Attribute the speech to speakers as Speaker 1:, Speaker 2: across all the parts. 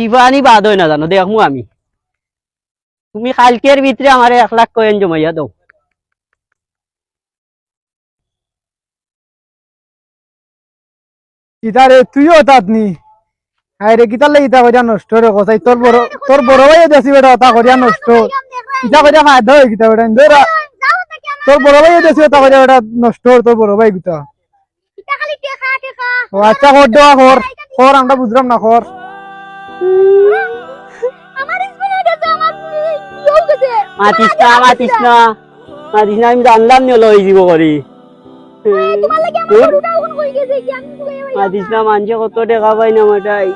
Speaker 1: কিবানি বাদ হয় না জানো? দেখমু আমি। তুমি কালকের ভিতরে আমার এক লাখ কয়েন জমাইয়া দাও।
Speaker 2: ইতারে তুইও তাত নি? হায় রে কিতার লাগে ইতা করিয়া নষ্ট রে কথাই তোর বড় তোর বড় ভাই দেশি বেটা তা করিয়া নষ্ট ইতা করিয়া ফায়দা হয় কিতা বেটা। ধরা তোর বড় ভাই দেশি তা করিয়া বেটা নষ্ট তোর বড় ভাই কিতা।
Speaker 3: খালি টেকা টেকা।
Speaker 2: ও আচ্ছা কর দেওয়া কর কর আমরা বুঝলাম না কর
Speaker 1: মাতিস না মাতিস না মাতিস না আমি জানলাম নি লই যাব? করি মাতিস না মানুষে কত টাকা পাই না মাটাই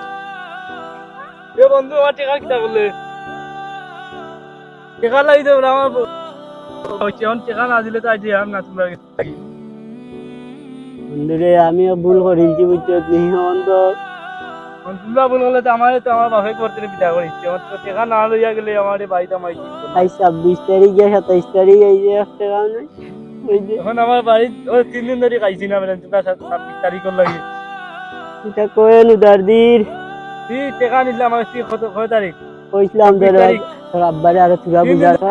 Speaker 4: এ বন্ধু আমার টেকা কিতা করলে? টেকা লাগি দেব আমার হচ্ছে এখন টেকা না দিলে তো আজ আম না তোমরা
Speaker 1: বন্ধুরে আমিও ভুল করেছি বুঝছ? তুমি
Speaker 4: তোমরা বল বলে তো আমার তো আমার বাপে করতে বিদা করিচ্ছে আমার তো টেকা না লইয়া গেলে আমার বাড়িতে আমার
Speaker 1: আজ ছাব্বিশ তারিখ গিয়ে সাতাইশ তারিখ এই যে এক টাকা নাই ওই
Speaker 4: এখন আমার বাড়ি ওই তিন দিন ধরে খাইছি না বেলেন তোমরা ছাব্বিশ তারিখের লাগে।
Speaker 1: এটা কয়েন উদার
Speaker 4: তুই টেকা নিলাম আমার তুই কত কয় তারিখ?
Speaker 1: কইছিলাম তোর
Speaker 4: ছাব্বিশ তারিখ।
Speaker 1: তোর আব্বারে আরও তুরা তোর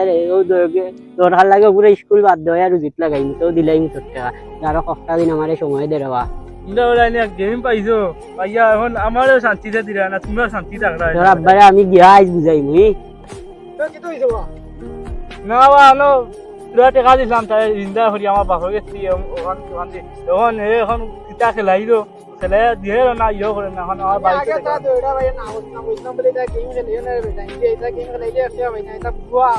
Speaker 1: আরে ও দরকার লাগে পুরো স্কুল বাদ দেওয়া আর উচিত লাগাইম তো দিলাইম তোর টাকা। আরও কষ্টা দিন আমার সময় দে আমি গিয়া আইজ বুঝাইম
Speaker 4: না বা নো তোরা টেকা দিলাম তাই জিন্দা হরি আমার বাপে গেছি ওখান ওখান দিয়ে এখন এ এখন কিতা খেলাইলো খেলাই দিয়ে না ইয়ে করে না এখন আমার বাড়িতে
Speaker 2: আগে তা
Speaker 4: দেখলাম।
Speaker 2: তো এটা ভাই না বুঝলাম বুঝলাম বলে এটা গেম খেলিও না বেটা এটা গেম খেলাইলে আসে ভাই না এটা বুয়া